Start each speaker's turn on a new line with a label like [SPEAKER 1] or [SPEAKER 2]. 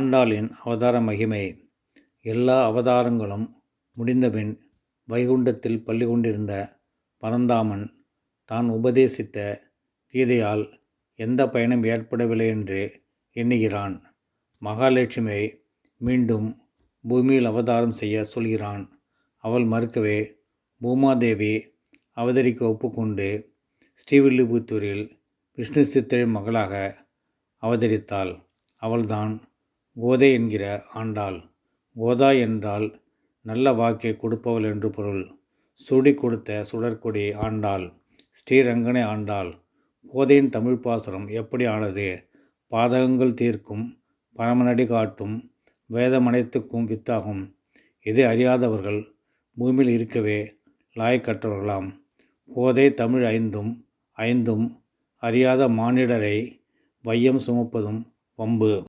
[SPEAKER 1] ஆண்டாளின் அவதார மகிமை. எல்லா அவதாரங்களும் முடிந்தபின் வைகுண்டத்தில் பள்ளி கொண்டிருந்த பரந்தாமன் தான் உபதேசித்த கீதையால் எந்த பயனும் ஏற்படவில்லை என்று எண்ணுகிறான். மகாலட்சுமியை மீண்டும் பூமியில் அவதாரம் செய்ய சொல்கிறான். அவள் மறுக்கவே பூமாதேவி அவதரிக்க ஒப்புக்கொண்டு ஸ்ரீவில்லிபுத்தூரில் விஷ்ணு சித்தரின் மகளாக அவதரித்தாள். அவள்தான் கோதை என்கிற ஆண்டாள். கோதா என்றால் நல்ல வாக்கை கொடுப்பவள் என்று பொருள். சுடி கொடுத்த சுடற்கொடி ஆண்டாள். ஸ்ரீரங்கனை ஆண்டாள். கோதையின் தமிழ் பாசுரம் எப்படி ஆனது? பாதகங்கள் தீர்க்கும் பரமநடி காட்டும் வேதமனைத்துக்கும் வித்தாகும். இதை அறியாதவர்கள் பூமியில் இருக்கவே லாய்க்கற்றவர்களாம் கோதை தமிழ் ஐந்தும் ஐந்தும் அறியாத மானிடரை வையம் சுமப்பதும் வம்பு.